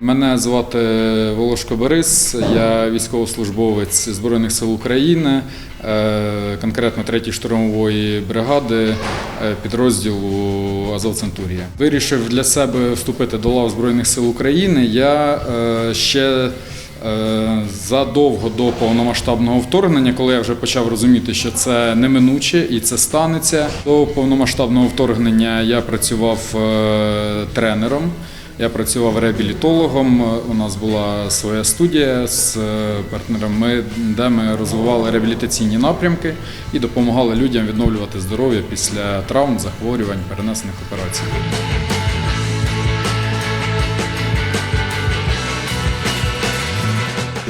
Мене звати Волошко Борис, я військовослужбовець Збройних сил України, е, конкретно 3-ї штурмової бригади е, підрозділу Азов Центурія. Вирішив для себе вступити до лав Збройних сил України. Я е, ще задовго до повномасштабного вторгнення, коли я вже почав розуміти, що це неминуче і це станеться. До повномасштабного вторгнення я працював тренером. Я працював реабілітологом. У нас була своя студія з партнерами, де ми розвивали реабілітаційні напрямки і допомагали людям відновлювати здоров'я після травм, захворювань, перенесених операцій.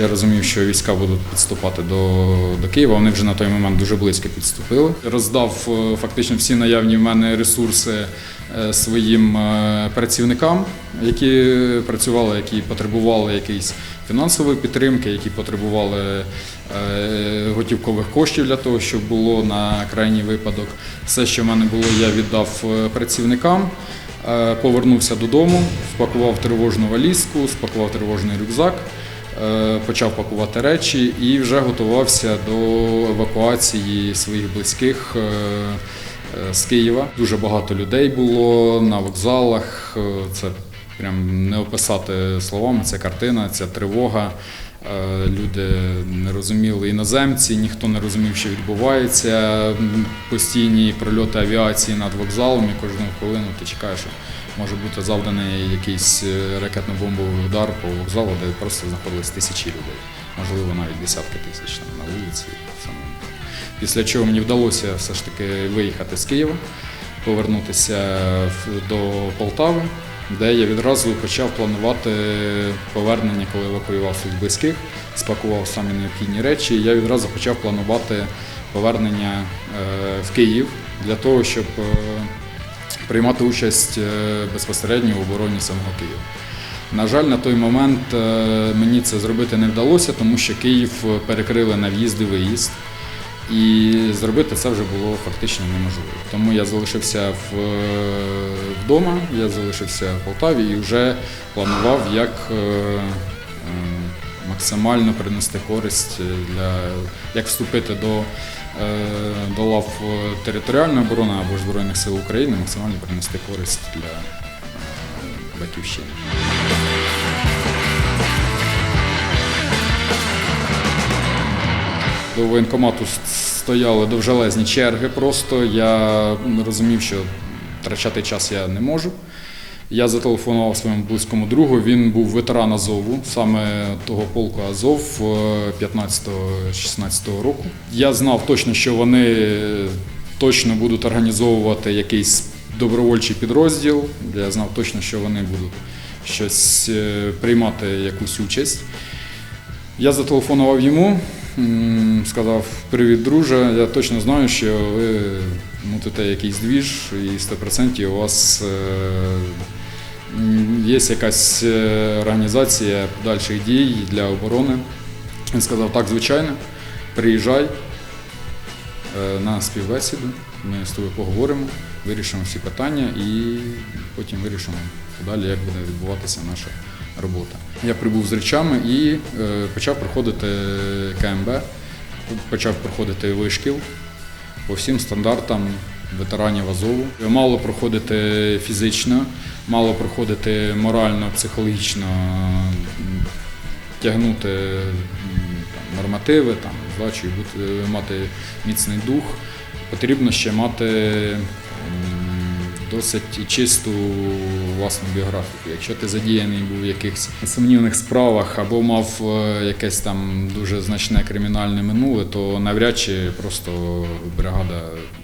Я розумів, що війська будуть підступати до, до Києва. Вони вже на той момент дуже близько підступили. Роздав е, фактично всі наявні в мене ресурси е, своїм е, працівникам, які працювали, які потребували якоїсь фінансової підтримки, які потребували готівкових коштів для того, щоб було на крайній випадок. Все, що в мене було, я віддав працівникам. Повернувся додому, спакував тривожну валізку, спакував тривожний рюкзак. Е, почав пакувати речі і вже готувався до евакуації своїх близьких е, е, з Києва. Дуже багато людей було на вокзалах. Це прям не описати словами. Ця картина, ця тривога. Люди не розуміли іноземці, ніхто не розумів, що відбувається. Постійні прольоти авіації над вокзалом і кожну хвилину ти чекаєш, може бути завданий якийсь е, ракетно-бомбовий удар по вокзалу, де просто знаходились тисячі людей, можливо, навіть десятки тисяч там, на вулиці. Після чого мені вдалося все ж таки виїхати з Києва, повернутися до Полтави, де я відразу почав планувати повернення, коли евакуював своїх близьких, спакував самі необхідні речі. Я відразу почав планувати повернення е, в Київ для того, щоб е, приймати участь е, безпосередньо в обороні самого Києва. На жаль, на той момент е, мені це зробити не вдалося, тому що Київ перекрили на в'їзд і виїзд. І зробити це вже було фактично неможливо. Тому я залишився е, вдома, я залишився в Полтаві і вже планував, як максимально принести користь для як вступити до, до лав територіальної оборони або Збройних сил України, максимально принести користь для е, батьківщини. До воєнкомату стояли довжелезні черги. Просто я розумів, що втрачати час я не можу. Я зателефонував своєму близькому другу. Він був ветеран Азову, саме того полку Азов е, 15-16 року. Я знав точно, що вони точно будуть організовувати якийсь добровольчий підрозділ. Я знав точно, що вони будуть щось е, приймати якусь участь. Я зателефонував йому, сказав: Привіт, друже. Я точно знаю, що ви мутите якийсь двіж, і 100% у вас е, є якась е, організація подальших дій для оборони. Він сказав, так, звичайно, приїжджай е, на співбесіду, ми з тобою поговоримо, вирішимо всі питання і потім вирішимо далі, як буде відбуватися наша робота. Я прибув з речами і е, почав проходити КМБ, почав проходити вишкіл по всім стандартам ветеранів Азову. Мало проходити фізично, мало проходити морально, психологічно, тягнути там, нормативи, там, здачі, мати міцний дух. Потрібно ще мати досить чисту власну біографію. Якщо ти задіяний був в якихось сумнівних справах або мав е, якесь там дуже значне кримінальне минуле, то навряд чи просто бригада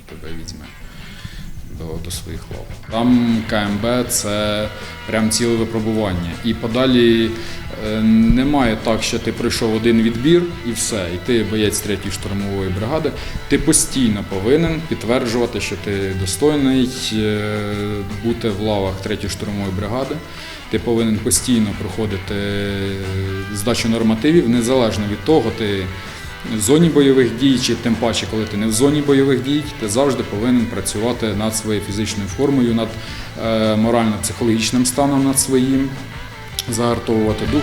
тебе візьме до, до своїх лав. Там КМБ це прям ціле випробування. І подалі е, немає так, що ти пройшов один відбір і все, і ти боєць третьої штурмової бригади. Ти постійно повинен підтверджувати, що ти достойний е, бути в лавах третьої штурмової бригади. Ти повинен постійно проходити здачу нормативів, незалежно від того, ти в зоні бойових дій, чи тим паче, коли ти не в зоні бойових дій, ти завжди повинен працювати над своєю фізичною формою, над е, морально-психологічним станом над своїм. загартовувати дух.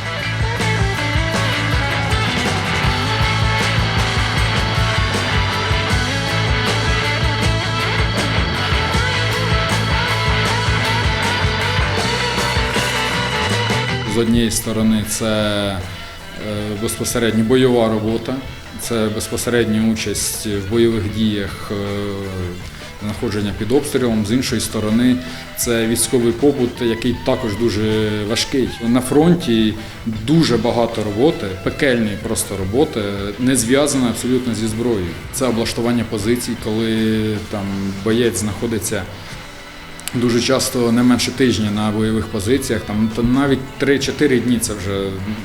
З однієї сторони, це е, безпосередньо бойова робота, це безпосередня участь в бойових діях, е, знаходження під обстрілом. З іншої сторони, це військовий побут, який також дуже важкий. На фронті дуже багато роботи, пекельної просто роботи, не зв'язана абсолютно зі зброєю. Це облаштування позицій, коли там боєць знаходиться дуже часто не менше тижня на бойових позиціях, там навіть 3-4 дні це вже ну,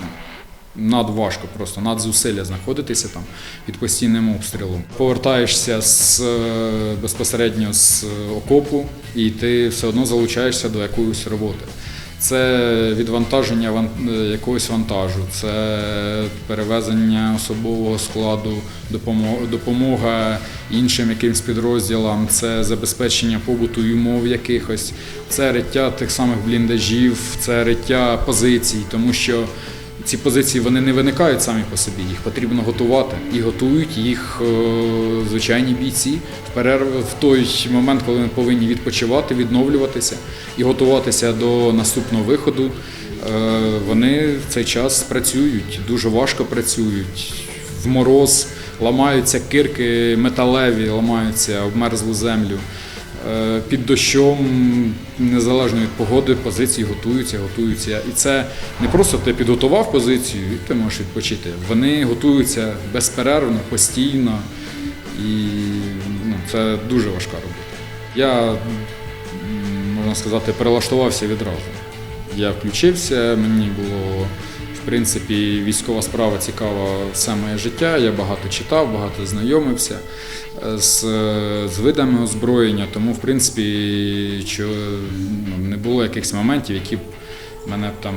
надважко, просто надзусилля знаходитися там під постійним обстрілом. Повертаєшся з е, безпосередньо з окопу, і ти все одно залучаєшся до якоїсь роботи. Це відвантаження ван- е, якогось вантажу, це перевезення особового складу, допомо- допомога іншим якимсь підрозділам, це забезпечення побуту і умов якихось, це риття тих самих бліндажів, це риття позицій, тому що ці позиції вони не виникають самі по собі, їх потрібно готувати. І готують їх е, звичайні бійці в перерв в той момент, коли вони повинні відпочивати, відновлюватися і готуватися до наступного виходу. Е, Вони в цей час працюють, дуже важко працюють в мороз, ламаються кирки металеві, ламаються обмерзлу землю. Е, Під дощом, незалежно від погоди, позиції готуються, готуються. І це не просто ти підготував позицію і ти можеш відпочити. Вони готуються безперервно, постійно, і ну, це дуже важка робота. Я, можна сказати, перелаштувався відразу. Я включився, мені було в принципі військова справа цікава все моє життя. Я багато читав, багато знайомився е, з, з видами озброєння, тому в принципі що, ну, не було якихось моментів, які мене там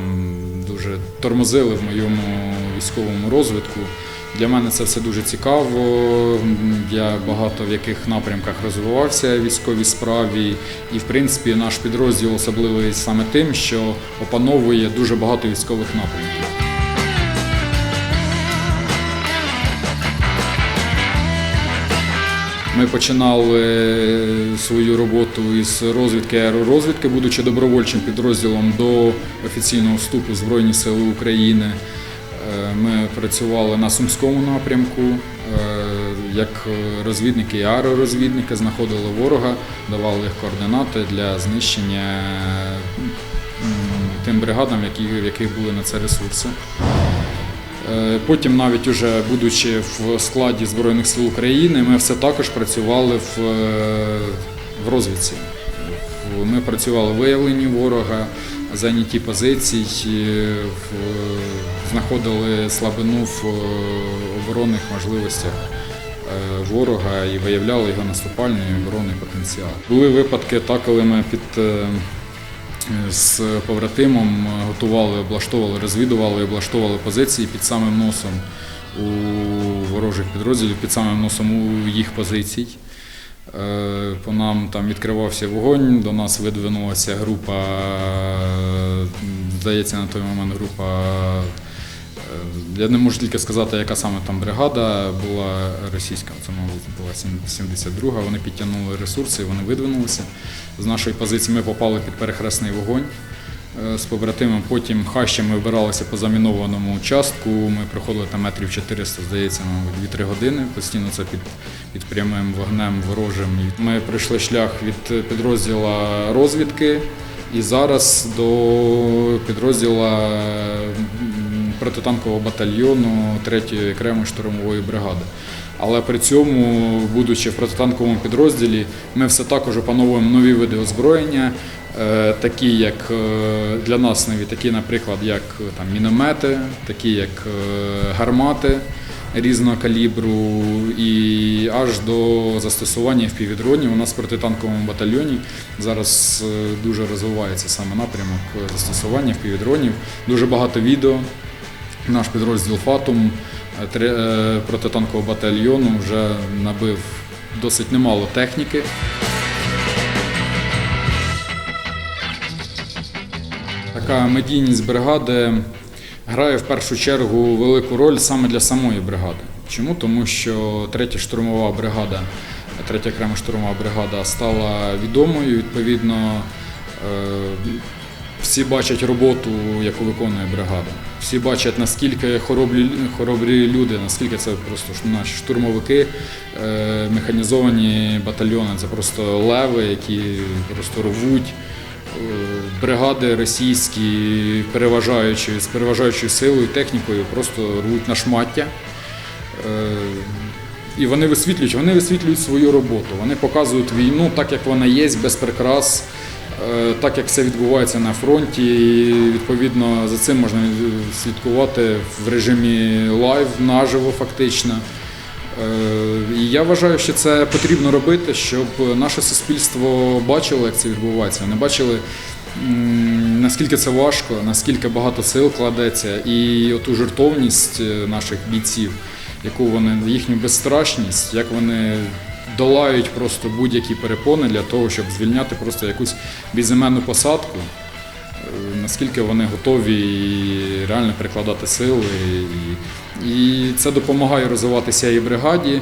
дуже тормозили в моєму військовому розвитку. Для мене це все дуже цікаво. Я багато в яких напрямках розвивався в військовій справі, і в принципі наш підрозділ особливий саме тим, що опановує дуже багато військових напрямків. Ми починали свою роботу із розвідки аеророзвідки, будучи добровольчим підрозділом до офіційного вступу Збройні Сили України. Е, Ми працювали на Сумському напрямку е, як розвідники і аеророзвідники, знаходили ворога, давали їх координати для знищення тим бригадам, в яких були на це ресурси. Е, Потім, навіть уже будучи в складі Збройних сил України, ми все також працювали в, е, в розвідці. Ми працювали в виявленні ворога, зайняті позицій, е, знаходили слабину в оборонних можливостях ворога і виявляли його наступальний оборонний потенціал. Були випадки, так, коли ми під з побратимом готували, облаштовували, розвідували, облаштовували позиції під самим носом у ворожих підрозділів, під самим носом у їх позицій. Е, По нам там відкривався вогонь, до нас видвинулася група, е, здається, на той момент група. Я не можу тільки сказати, яка саме там бригада була російська, це, мабуть, була 72-га. Вони підтягнули ресурси, вони видвинулися. З нашої позиції ми попали під перехресний вогонь е, з побратимом. Потім хащами вибиралися по замінованому участку. Ми проходили там метрів 400, здається, мабуть, 2-3 години. Постійно це під, під прямим вогнем ворожим. Ми пройшли шлях від підрозділу розвідки і зараз до підрозділу протитанкового батальйону 3-ї окремої штурмової бригади. Але при цьому, будучи в протитанковому підрозділі, ми все також опановуємо нові види озброєння, е, такі як е, для нас нові, такі, наприклад, як е, там, міномети, такі як гармати різного калібру, і аж до застосування впівдронів. У нас в протитанковому батальйоні зараз дуже розвивається саме напрямок застосування впівдронів. Дуже багато відео. Наш підрозділ Фатум е, е, протитанкового батальйону вже набив досить немало техніки. така медійність бригади грає в першу чергу велику роль саме для самої бригади. Чому? Тому що третя штурмова бригада, третя окрема штурмова бригада стала відомою. Відповідно, е, всі бачать роботу, яку виконує бригада. Всі бачать, наскільки хоробрі, хоробрі люди, наскільки це просто наші штурмовики, е, механізовані батальйони. Це просто леви, які просто рвуть е, бригади російські, переважаючи з переважаючою силою, технікою, просто рвуть на шмаття. Е, І вони висвітлюють, вони висвітлюють свою роботу. Вони показують війну так, як вона є, без прикрас, так як все відбувається на фронті. І відповідно за цим можна слідкувати в режимі лайв наживо, фактично. Е, І я вважаю, що це потрібно робити, щоб наше суспільство бачило, як це відбувається. Вони бачили, наскільки це важко, наскільки багато сил кладеться, і оту жертовність е, наших бійців, яку вони, їхню безстрашність, як вони долають просто будь-які перепони для того, щоб звільняти просто якусь безіменну посадку. Е, наскільки вони готові реально прикладати сили. І, це допомагає розвиватися і бригаді,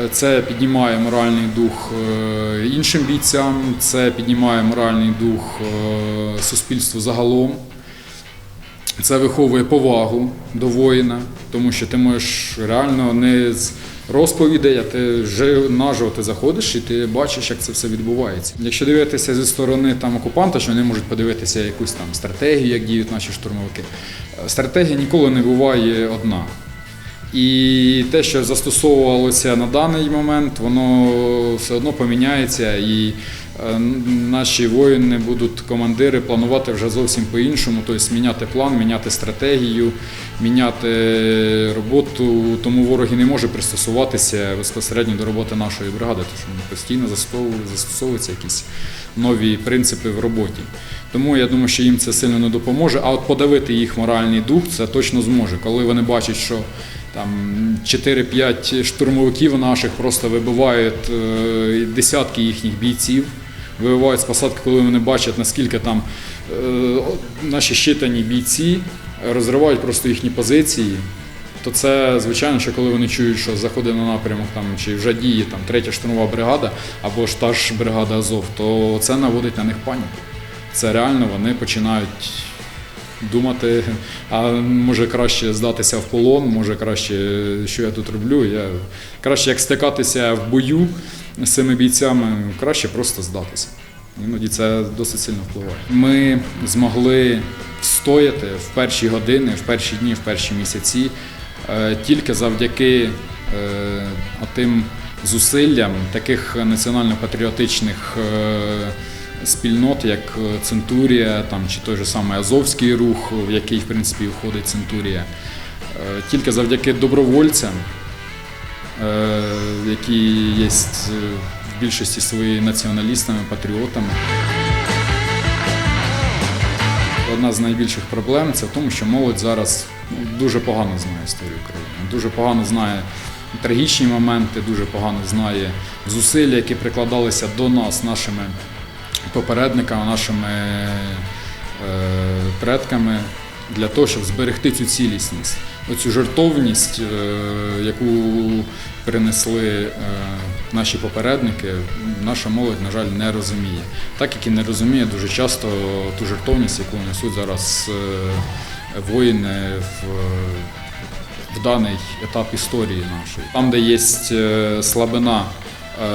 Е, це піднімає моральний дух е, іншим бійцям, це піднімає моральний дух суспільству загалом. Це виховує повагу до воїна, тому що ти можеш реально не розповідей, а ти вже наживо ти заходиш і ти бачиш, як це все відбувається. Якщо дивитися зі сторони там окупанта, що вони можуть подивитися якусь там стратегію, як діють наші штурмовики. Е, Стратегія ніколи не буває одна. І те, що застосовувалося на даний момент, воно все одно поміняється, і е, наші воїни будуть командири планувати вже зовсім по-іншому, тобто міняти план, міняти стратегію, міняти роботу. Тому ворог і не може пристосуватися безпосередньо до роботи нашої бригади, тому що постійно застосовують- застосовуються якісь нові принципи в роботі. Тому я думаю, що їм це сильно не допоможе. А от подавити їх моральний дух це точно зможе, коли вони бачать, що там 4-5 штурмовиків наших просто вибивають е, десятки їхніх бійців, вибивають з посадки, коли вони бачать, наскільки там е, наші щитані бійці розривають просто їхні позиції. То це звичайно, що коли вони чують, що заходить на напрямок там чи вже діє там третя штурмова бригада або ж та ж бригада Азов, то це наводить на них паніку. Це реально вони починають думати, а може краще здатися в полон, може краще, що я тут роблю. Я краще як стикатися в бою з цими бійцями, краще просто здатися. Іноді це досить сильно впливає. Ми змогли встояти в перші години, в перші дні, в перші місяці е, тільки завдяки е, тим зусиллям таких національно-патріотичних е, спільнот, як Центурія, там, чи той же самий Азовський рух, в який в принципі входить Центурія. Тільки завдяки добровольцям, які є в більшості своїй націоналістами, патріотами. Одна з найбільших проблем це в тому, що молодь зараз ну, дуже погано знає історію України, дуже погано знає трагічні моменти, дуже погано знає зусилля, які прикладалися до нас, нашими попередниками, нашими е, предками для того, щоб зберегти цю цілісність, оцю жертовність, е, яку принесли е, наші попередники, наша молодь, на жаль, не розуміє. Так як і не розуміє дуже часто ту жертовність, яку несуть зараз е, воїни в в даний етап історії нашої. Там, де є е, слабина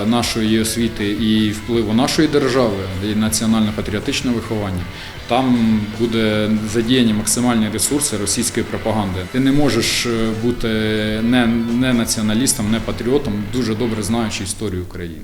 нашої освіти і впливу нашої держави, і національно-патріотичне виховання, там буде задіяні максимальні ресурси російської пропаганди. Ти не можеш е, бути не, не націоналістом, не патріотом, дуже добре знаючи історію України.